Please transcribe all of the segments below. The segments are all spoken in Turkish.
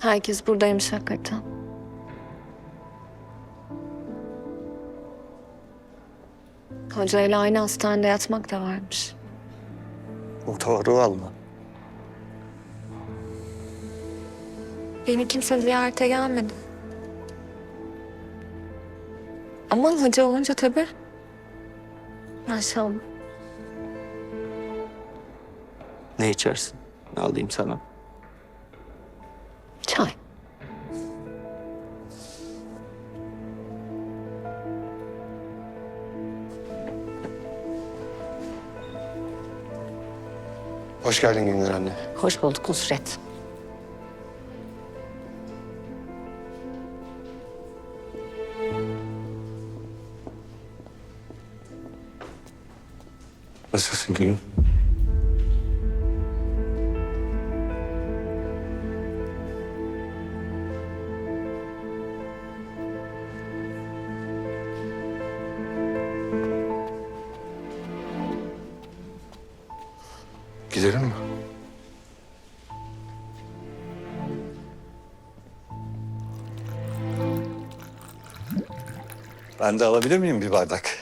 Herkes buradaymış hakikaten. Hocayla aynı hastanede yatmak da varmış. O doğru valla. Beni kimse ziyarete gelmedi. Ama hoca olunca tabii. Maşallah. Ne içersin? Ne alayım sana? Hoş geldin Güngör anne. Hoş bulduk Nusret. Nasılsın Gülüm? Gidelim mi? Ben de alabilir miyim bir bardak?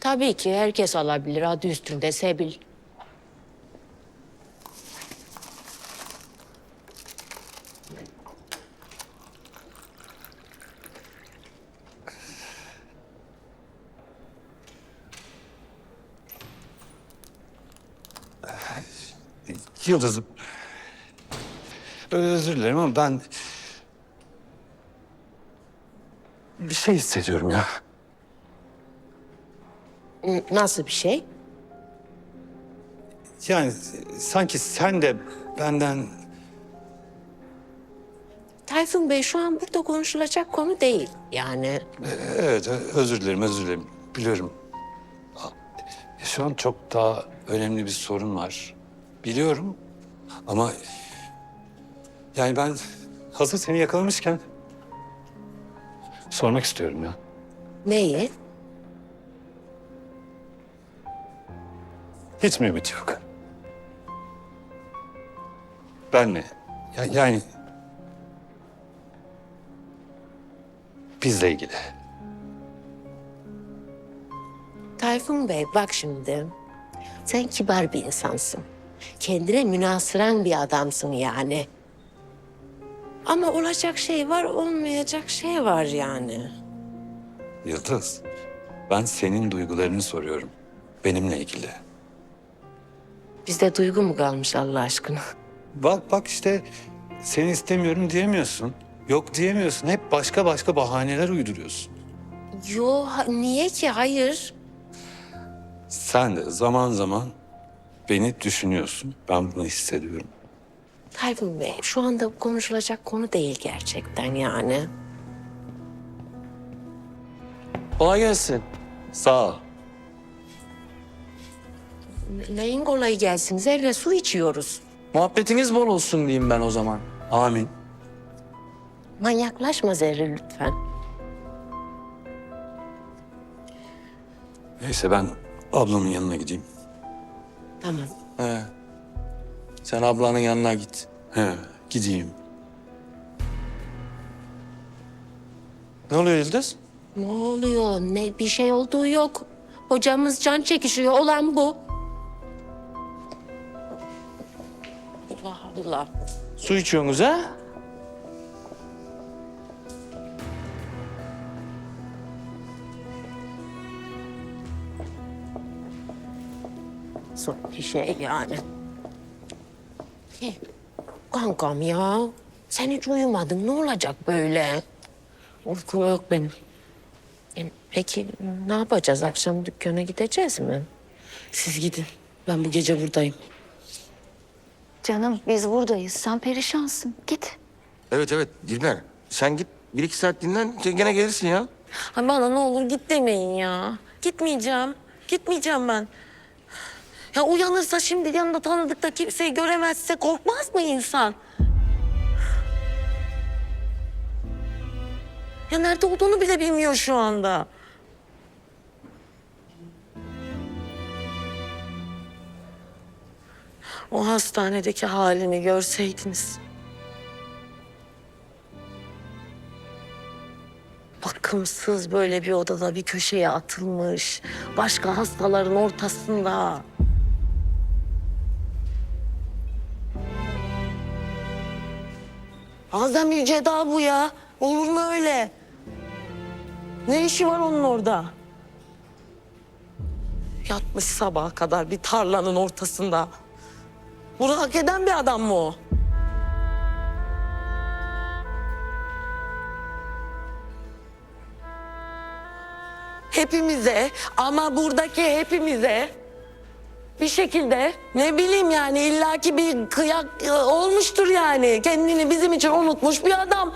Tabii ki herkes alabilir adı üstünde Sebil. Yıldız'ım. Özür dilerim ama ben... Bir şey hissediyorum ya. Nasıl bir şey? Yani sanki sen de benden... Tayfun Bey şu an burada konuşulacak konu değil. Yani Evet, özür dilerim, özür dilerim. Biliyorum. Şu an çok daha önemli bir sorun var. Biliyorum ama... Yani ben hazır seni yakalamışken... Sormak istiyorum ya. neyi? Hiç mi ümit yok? Ben ne? Ya, yani... Bizle ilgili. Tayfun Bey bak şimdi. Sen kibar bir insansın. Kendine münasıran bir adamsın yani. Ama olacak şey var, olmayacak şey var yani. Yıldız, ben senin duygularını soruyorum. Benimle ilgili. Bizde duygu mu kalmış Allah aşkına? Bak bak işte seni istemiyorum diyemiyorsun. Yok diyemiyorsun. Hep başka başka bahaneler uyduruyorsun. Yo, ha- niye ki? Hayır. Sen de zaman zaman beni düşünüyorsun. Ben bunu hissediyorum. Tayfun Bey, şu anda konuşulacak konu değil gerçekten yani. Kolay gelsin. Sağ ol. Ne- Neyin kolayı gelsin? Zerre su içiyoruz. Muhabbetiniz bol olsun diyeyim ben o zaman. Amin. Manyaklaşma Zerre lütfen. Neyse ben ablamın yanına gideyim. Tamam. He. Sen ablanın yanına git. He, gideyim. Ne oluyor Yıldız? Ne oluyor? Ne bir şey olduğu yok. Hocamız can çekişiyor. Olan bu. Allah Allah. Su içiyorsunuz ha? Son bir şey yani. Kankam ya. Sen hiç uyumadın. Ne olacak böyle? Uykum yok benim. E, Peki ne yapacağız? Akşam dükkana gideceğiz mi? Siz gidin. Ben bu gece buradayım. Canım biz buradayız. Sen perişansın. Git. Evet evet Dilber. Sen git bir iki saat dinlen gene gelirsin ya. Ay bana ne olur git demeyin ya. Gitmeyeceğim. Gitmeyeceğim ben. Ya uyanırsa şimdi yanında tanıdık da kimseyi göremezse korkmaz mı insan? Ya nerede olduğunu bile bilmiyor şu anda. O hastanedeki halini görseydiniz. Bakımsız böyle bir odada bir köşeye atılmış. Başka hastaların ortasında. Azam Yüceda bu ya. Olur mu öyle? Ne işi var onun orada? Yatmış sabaha kadar bir tarlanın ortasında. Bunu hak eden bir adam mı o? Hepimize ama buradaki hepimize bir şekilde ne bileyim yani illaki bir kıyak e, olmuştur yani. Kendini bizim için unutmuş bir adam.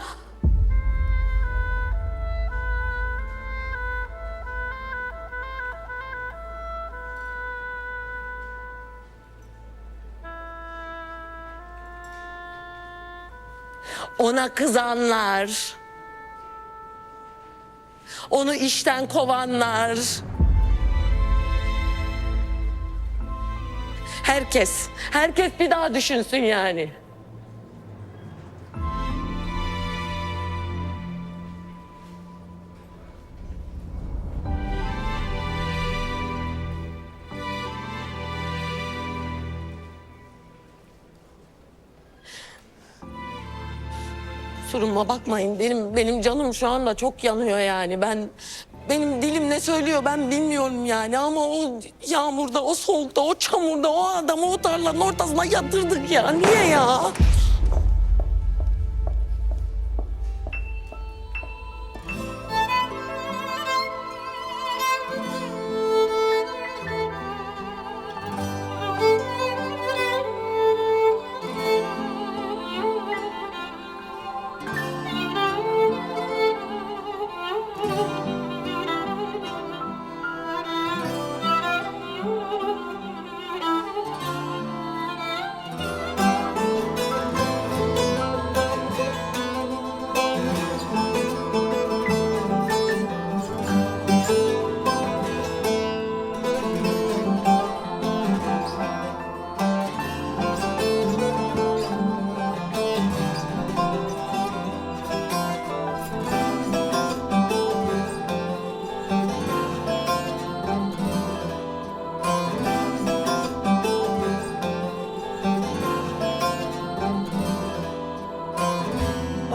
Ona kızanlar, onu işten kovanlar. Herkes, herkes bir daha düşünsün yani. Kusuruma bakmayın. Benim benim canım şu anda çok yanıyor yani. Ben benim dilim ne söylüyor ben bilmiyorum yani ama o yağmurda, o soğukta, o çamurda o adamı o tarlanın ortasına yatırdık ya. Niye ya?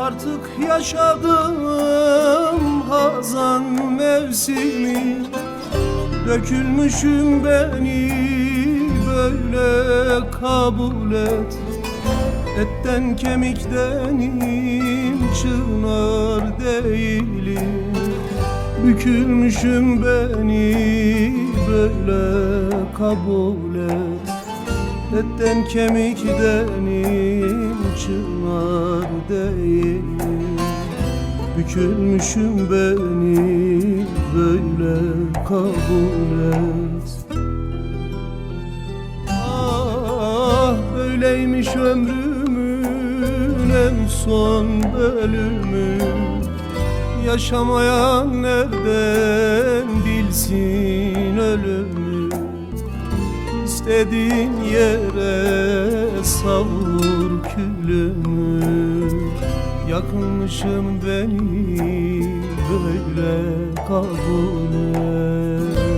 Artık yaşadım hazan mevsimi. Dökülmüşüm beni böyle kabul et. Etten kemiktenim çınar değilim. Bükülmüşüm beni böyle kabul et. Etten kemiktenim çınar değilim Bükülmüşüm beni böyle kabul et. Ah böyleymiş ömrümün en son bölümü. Yaşamayan nereden bilsin ölümü İstediğin yere savur külümü. Yakınmışım beni böyle kabul et